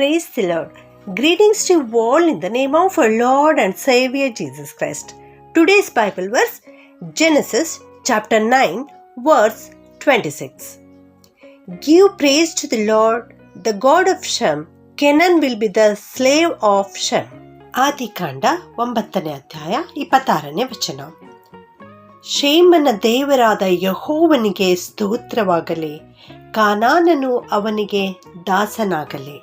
Praise the Lord. Greetings to you all in the name of our Lord and Savior Jesus Christ. Today's Bible verse Genesis chapter 9, verse 26. Give praise to the Lord, the God of Shem. Kenan will be the slave of Shem. ಆದಿಕಾಂಡ ಒಂಬತ್ತನೇ ಅಧ್ಯಾಯ ಇಪ್ಪತ್ತಾರನೇ ವಚನ ಶೇಮನ ದೇವರಾದ ಯಹೋವನಿಗೆ ಸ್ತೋತ್ರವಾಗಲಿ ಕಾನಾನನು ಅವನಿಗೆ ದಾಸನಾಗಲಿ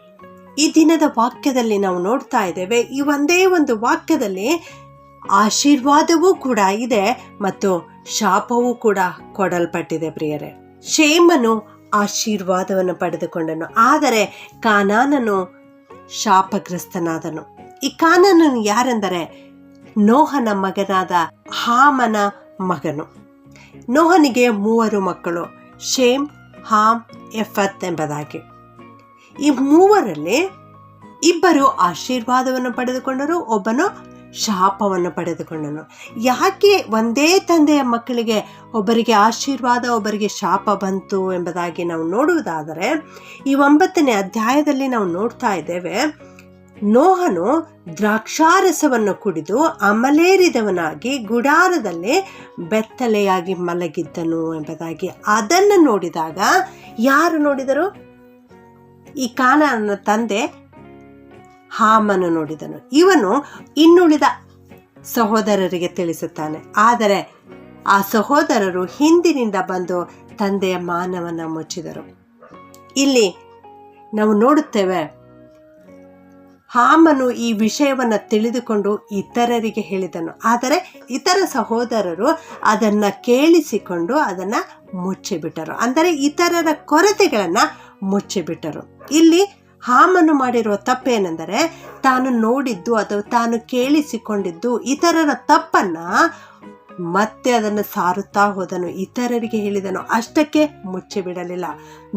ಈ ದಿನದ ವಾಕ್ಯದಲ್ಲಿ ನಾವು ನೋಡ್ತಾ ಇದ್ದೇವೆ, ಈ ಒಂದೇ ಒಂದು ವಾಕ್ಯದಲ್ಲಿ ಆಶೀರ್ವಾದವೂ ಕೂಡ ಇದೆ ಮತ್ತು ಶಾಪವೂ ಕೂಡ ಕೊಡಲ್ಪಟ್ಟಿದೆ ಪ್ರಿಯರೇ. ಶೇಮನು ಆಶೀರ್ವಾದವನ್ನು ಪಡೆದುಕೊಂಡನು, ಆದರೆ ಕಾನಾನನು ಶಾಪಗ್ರಸ್ತನಾದನು. ಈ ಕಾನಾನನು ಯಾರೆಂದರೆ? ನೋಹನ ಮಗನಾದ ಹಾಮನ ಮಗನು. ನೋಹನಿಗೆ ಮೂವರು ಮಕ್ಕಳು, ಶೇಮ್, ಹಾಮ್, ಎಫತ್ ಎಂಬುದಾಗಿ. ಈ ಮೂವರಲ್ಲಿ ಇಬ್ಬರು ಆಶೀರ್ವಾದವನ್ನು ಪಡೆದುಕೊಂಡರು, ಒಬ್ಬನು ಶಾಪವನ್ನು ಪಡೆದುಕೊಂಡನು. ಯಾಕೆ ಒಂದೇ ತಂದೆಯ ಮಕ್ಕಳಿಗೆ ಒಬ್ಬರಿಗೆ ಆಶೀರ್ವಾದ, ಒಬ್ಬರಿಗೆ ಶಾಪ ಬಂತು ಎಂಬುದಾಗಿ ನಾವು ನೋಡುವುದಾದರೆ, ಈ ಒಂಬತ್ತನೇ ಅಧ್ಯಾಯದಲ್ಲಿ ನಾವು ನೋಡ್ತಾ ಇದ್ದೇವೆ, ನೋಹನು ದ್ರಾಕ್ಷಾರಸವನ್ನು ಕುಡಿದು ಅಮಲೇರಿದವನಾಗಿ ಗುಡಾರದಲ್ಲಿ ಬೆತ್ತಲೆಯಾಗಿ ಮಲಗಿದ್ದನು ಎಂಬುದಾಗಿ ಅದನ್ನು ನೋಡಿದಾಗ ಯಾರು ನೋಡಿದರು? ಈ ಕಾನನ ತಂದೆ ಹಾಮನು ನೋಡಿದನು. ಇವನು ಇನ್ನುಳಿದ ಸಹೋದರರಿಗೆ ತಿಳಿಸುತ್ತಾನೆ. ಆದರೆ ಆ ಸಹೋದರರು ಹಿಂದಿನಿಂದ ಬಂದು ತಂದೆಯ ಮಾನವನ್ನು ಮುಚ್ಚಿದರು. ಇಲ್ಲಿ ನಾವು ನೋಡುತ್ತೇವೆ, ಹಾಮನು ಈ ವಿಷಯವನ್ನು ತಿಳಿದುಕೊಂಡು ಇತರರಿಗೆ ಹೇಳಿದನು. ಆದರೆ ಇತರ ಸಹೋದರರು ಅದನ್ನು ಕೇಳಿಸಿಕೊಂಡು ಅದನ್ನು ಮುಚ್ಚಿಬಿಟ್ಟರು. ಅಂದರೆ ಇತರರ ಕೊರತೆಗಳನ್ನು ಮುಚ್ಚಿಬಿಟ್ಟರು ಇಲ್ಲಿ ಹಾಮನು ಮಾಡಿರುವ ತಪ್ಪೇನೆಂದರೆ ತಾನು ನೋಡಿದ್ದು ಅಥವಾ ತಾನು ಕೇಳಿಸಿಕೊಂಡಿದ್ದು ಇತರರ ತಪ್ಪನ್ನು ಮತ್ತೆ ಅದನ್ನು ಸಾರುತ್ತಾ ಹೋದನು. ಇತರರಿಗೆ ಹೇಳಿದನು, ಅಷ್ಟಕ್ಕೆ ಮುಚ್ಚಿ ಬಿಡಲಿಲ್ಲ.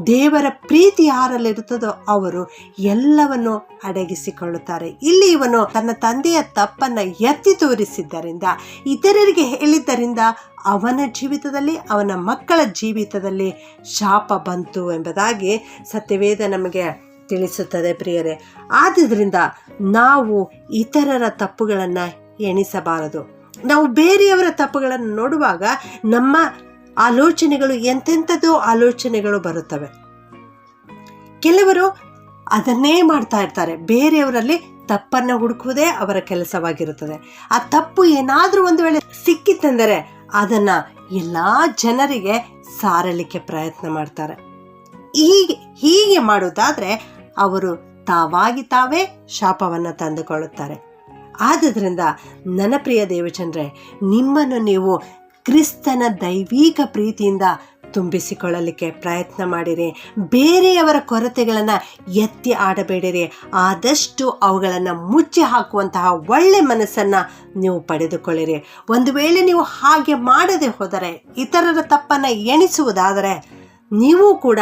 ದೇವರ ಪ್ರೀತಿ ಯಾರಲ್ಲಿರುತ್ತದೋ ಅವರು ಎಲ್ಲವನ್ನು ಅಡಗಿಸಿಕೊಳ್ಳುತ್ತಾರೆ. ಇಲ್ಲಿ ಇವನು ತನ್ನ ತಂದೆಯ ತಪ್ಪನ್ನು ಎತ್ತಿ ತೋರಿಸಿದ್ದರಿಂದ, ಇತರರಿಗೆ ಹೇಳಿದ್ದರಿಂದ ಅವನ ಜೀವಿತದಲ್ಲಿ, ಅವನ ಮಕ್ಕಳ ಜೀವಿತದಲ್ಲಿ ಶಾಪ ಬಂತು ಎಂಬುದಾಗಿ ಸತ್ಯವೇದ ನಮಗೆ ತಿಳಿಸುತ್ತದೆ ಪ್ರಿಯರೇ. ಆದ್ದರಿಂದ ನಾವು ಇತರರ ತಪ್ಪುಗಳನ್ನು ಎಣಿಸಬಾರದು. ನಾವು ಬೇರೆಯವರ ತಪ್ಪುಗಳನ್ನು ನೋಡುವಾಗ ನಮ್ಮ ಆಲೋಚನೆಗಳು ಎಂತೆಂಥದ್ದು ಆಲೋಚನೆಗಳು ಬರುತ್ತವೆ. ಕೆಲವರು ಅದನ್ನೇ ಮಾಡ್ತಾ ಇರ್ತಾರೆ. ಬೇರೆಯವರಲ್ಲಿ ತಪ್ಪನ್ನು ಹುಡುಕುವುದೇ ಅವರ ಕೆಲಸವಾಗಿರುತ್ತದೆ. ಆ ತಪ್ಪು ಏನಾದರೂ ಒಂದು ವೇಳೆ ಸಿಕ್ಕಿತೆಂದರೆ ಅದನ್ನು ಎಲ್ಲ ಜನರಿಗೆ ಸಾರಲಿಕ್ಕೆ ಪ್ರಯತ್ನ ಮಾಡ್ತಾರೆ. ಹೀಗೆ ಹೀಗೆ ಮಾಡುವುದಾದರೆ ಅವರು ತಾವಾಗಿ ತಾವೇ ಶಾಪವನ್ನು ತಂದುಕೊಳ್ಳುತ್ತಾರೆ. ಆದುದರಿಂದ ನನ್ನ ಪ್ರಿಯ ದೇವಚಂದ್ರೆ, ನಿಮ್ಮನ್ನು ನೀವು ಕ್ರಿಸ್ತನ ದೈವಿಕ ಪ್ರೀತಿಯಿಂದ ತುಂಬಿಸಿಕೊಳ್ಳಲಿಕ್ಕೆ ಪ್ರಯತ್ನ ಮಾಡಿರಿ. ಬೇರೆಯವರ ಕೊರತೆಗಳನ್ನು ಎತ್ತಿ ಆಡಬೇಡಿರಿ. ಆದಷ್ಟು ಅವುಗಳನ್ನು ಮುಚ್ಚಿ ಹಾಕುವಂತಹ ಒಳ್ಳೆ ಮನಸ್ಸನ್ನು ನೀವು ಪಡೆದುಕೊಳ್ಳಿರಿ. ಒಂದು ವೇಳೆ ನೀವು ಹಾಗೆ ಮಾಡದೆ ಹೋದರೆ, ಇತರರ ತಪ್ಪನ್ನು ಎಣಿಸುವುದಾದರೆ, ನೀವು ಕೂಡ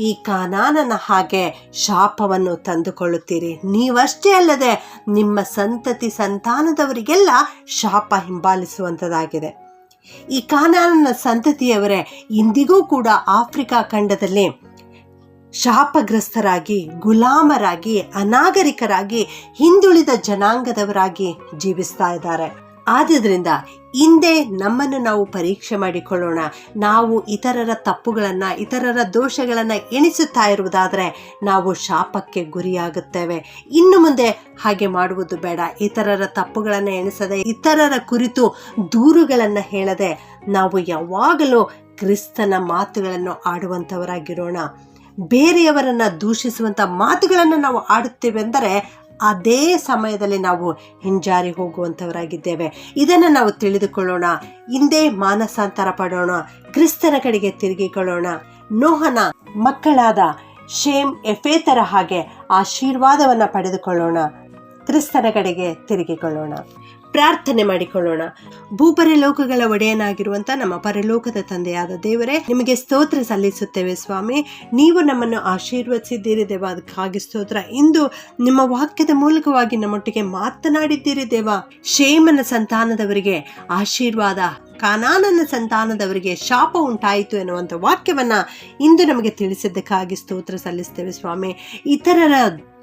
ಈ ಕಾನಾನನ ಹಾಗೆ ಶಾಪವನ್ನು ತಂದುಕೊಳ್ಳುತ್ತೀರಿ. ನೀವಷ್ಟೇ ಅಲ್ಲದೆ ನಿಮ್ಮ ಸಂತತಿ ಸಂತಾನದವರಿಗೆಲ್ಲ ಶಾಪ ಹಿಂಬಾಲಿಸುವಂಥದ್ದಾಗಿದೆ ಈ ಕಾನಾನನ ಸಂತತಿಯವರೇ ಇಂದಿಗೂ ಕೂಡ ಆಫ್ರಿಕಾ ಖಂಡದಲ್ಲಿ ಶಾಪಗ್ರಸ್ತರಾಗಿ, ಗುಲಾಮರಾಗಿ, ಅನಾಗರಿಕರಾಗಿ ಹಿಂದುಳಿದ ಜನಾಂಗದವರಾಗಿ ಜೀವಿಸ್ತಾ ಇದ್ದಾರೆ. ಆದುದರಿಂದ ಹಿಂದೆ ನಮ್ಮನ್ನು ನಾವು ಪರೀಕ್ಷೆ ಮಾಡಿಕೊಳ್ಳೋಣ. ನಾವು ಇತರರ ತಪ್ಪುಗಳನ್ನು, ಇತರರ ದೋಷಗಳನ್ನು ಎಣಿಸುತ್ತಾ ಇರುವುದಾದರೆ ನಾವು ಶಾಪಕ್ಕೆ ಗುರಿಯಾಗುತ್ತೇವೆ. ಇನ್ನು ಮುಂದೆ ಹಾಗೆ ಮಾಡುವುದು ಬೇಡ. ಇತರರ ತಪ್ಪುಗಳನ್ನು ಎಣಿಸದೆ, ಇತರರ ಕುರಿತು ದೂರುಗಳನ್ನು ಹೇಳದೆ ನಾವು ಯಾವಾಗಲೂ ಕ್ರಿಸ್ತನ ಮಾತುಗಳನ್ನು ಆಡುವಂಥವರಾಗಿರೋಣ ಬೇರೆಯವರನ್ನು ದೂಷಿಸುವಂಥ ಮಾತುಗಳನ್ನು ನಾವು ಆಡುತ್ತೇವೆ ಅಂದರೆ ಅದೇ ಸಮಯದಲ್ಲಿ ನಾವು ಹಿಂಜಾರಿ ಹೋಗುವಂಥವರಾಗಿದ್ದೇವೆ. ಇದನ್ನು ನಾವು ತಿಳಿದುಕೊಳ್ಳೋಣ. ಹಿಂದೆ ಮಾನಸಾಂತರ ಪಡೋಣ. ಕ್ರಿಸ್ತನ ಕಡೆಗೆ ತಿರುಗಿಕೊಳ್ಳೋಣ. ನೋಹನ ಮಕ್ಕಳಾದ ಶೇಮ್ ಎಫೇತರ ಹಾಗೆ ಆಶೀರ್ವಾದವನ್ನು ಪಡೆದುಕೊಳ್ಳೋಣ. ಕ್ರಿಸ್ತನ ಕಡೆಗೆ ತಿರುಗಿಕೊಳ್ಳೋಣ. ಪ್ರಾರ್ಥನೆ ಮಾಡಿಕೊಳ್ಳೋಣ. ಭೂಪರಲೋಕಗಳ ಒಡೆಯನಾಗಿರುವಂಥ ನಮ್ಮ ಪರಲೋಕದ ತಂದೆಯಾದ ದೇವರೇ, ನಿಮಗೆ ಸ್ತೋತ್ರ ಸಲ್ಲಿಸುತ್ತೇವೆ ಸ್ವಾಮಿ. ನೀವು ನಮ್ಮನ್ನು ಆಶೀರ್ವದಿಸಿದ್ದೀರಿ ದೇವ, ಅದಕ್ಕಾಗಿ ಸ್ತೋತ್ರ. ಇಂದು ನಿಮ್ಮ ವಾಕ್ಯದ ಮೂಲಕವಾಗಿ ನಮ್ಮೊಟ್ಟಿಗೆ ಮಾತನಾಡಿದ್ದೀರಿ ದೇವ. ಶೇಮನ ಸಂತಾನದವರಿಗೆ ಆಶೀರ್ವಾದ, ಕಾನಾನನ ಸಂತಾನದವರಿಗೆ ಶಾಪ ಉಂಟಾಯಿತು ಎನ್ನುವಂಥ ವಾಕ್ಯವನ್ನು ಇಂದು ನಮಗೆ ತಿಳಿಸಿದ್ದಕ್ಕಾಗಿ ಸ್ತೋತ್ರ ಸಲ್ಲಿಸ್ತೇವೆ ಸ್ವಾಮಿ. ಇತರರ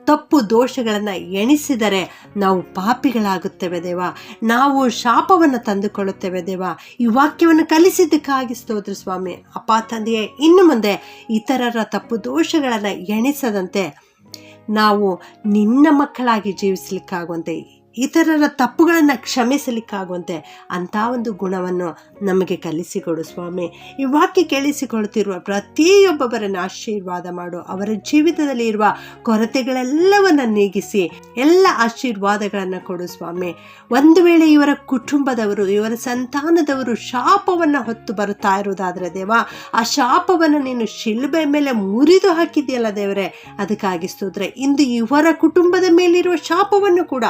ತಪ್ಪು ದೋಷಗಳನ್ನು ಎಣಿಸಿದರೆ ನಾವು ಪಾಪಿಗಳಾಗುತ್ತೇವೆ ದೇವ. ನಾವು ಶಾಪವನ್ನು ತಂದುಕೊಳ್ಳುತ್ತೇವೆ ದೇವ. ಈ ವಾಕ್ಯವನ್ನು ಕಲಿಸಿದ್ದಕ್ಕಾಗಿ ಸ್ತೋತ್ರ ಸ್ವಾಮಿ. ಅಪ್ಪ, ತಂದೆಯೇ, ಇನ್ನು ಮುಂದೆ ಇತರರ ತಪ್ಪು ದೋಷಗಳನ್ನು ಎಣಿಸದಂತೆ ನಾವು ನಿನ್ನ ಮಕ್ಕಳಾಗಿ ಜೀವಿಸಲಿಕ್ಕಾಗುವಂತೆ ಇತರರ ತಪ್ಪುಗಳನ್ನು ಕ್ಷಮಿಸಲಿಕ್ಕಾಗುವಂತೆ ಅಂಥ ಒಂದು ಗುಣವನ್ನು ನಮಗೆ ಕಲಿಸಿಕೊಡು ಸ್ವಾಮಿ. ಈ ವಾಕ್ಯ ಕೇಳಿಸಿಕೊಳ್ತಿರುವ ಪ್ರತಿಯೊಬ್ಬೊಬ್ಬರನ್ನು ಆಶೀರ್ವಾದ ಮಾಡು. ಅವರ ಜೀವಿತದಲ್ಲಿ ಇರುವ ಕೊರತೆಗಳೆಲ್ಲವನ್ನು ನೀಗಿಸಿ ಎಲ್ಲ ಆಶೀರ್ವಾದಗಳನ್ನು ಕೊಡು ಸ್ವಾಮಿ. ಒಂದು ವೇಳೆ ಇವರ ಕುಟುಂಬದವರು, ಇವರ ಸಂತಾನದವರು ಶಾಪವನ್ನು ಹೊತ್ತು ಬರುತ್ತಾ ಇರುವುದಾದರೆ ದೇವ, ಆ ಶಾಪವನ್ನು ನೀನು ಶಿಲ್ಬೆ ಮೇಲೆ ಮುರಿದು ಹಾಕಿದೆಯಲ್ಲ ದೇವರೇ, ಅದಕ್ಕಾಗಿ ಸ್ತೋತ್ರ. ಇಂದು ಇವರ ಕುಟುಂಬದ ಮೇಲಿರುವ ಶಾಪವನ್ನು ಕೂಡ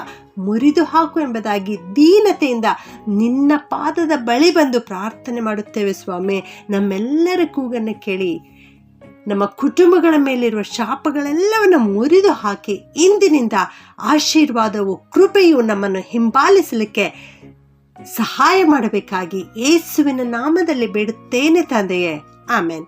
ಮುರಿದು ಹಾಕು ಎಂಬುದಾಗಿ ದೀನತೆಯಿಂದ ನಿನ್ನ ಪಾದದ ಬಳಿ ಬಂದು ಪ್ರಾರ್ಥನೆ ಮಾಡುತ್ತೇವೆ ಸ್ವಾಮಿ. ನಮ್ಮೆಲ್ಲರ ಕೂಗನ್ನು ಕೇಳಿ, ನಮ್ಮ ಕುಟುಂಬಗಳ ಮೇಲಿರುವ ಶಾಪಗಳೆಲ್ಲವನ್ನು ಮುರಿದು ಹಾಕಿ ಇಂದಿನಿಂದ ಆಶೀರ್ವಾದವು ಕೃಪೆಯು ನಮ್ಮನ್ನು ಹಿಂಬಾಲಿಸಲಿಕ್ಕೆ ಸಹಾಯ ಮಾಡಬೇಕಾಗಿ ಯೇಸುವಿನ ನಾಮದಲ್ಲಿ ಬೇಡುತ್ತೇನೆ ತಂದೆಯೇ. ಆಮೇನ್.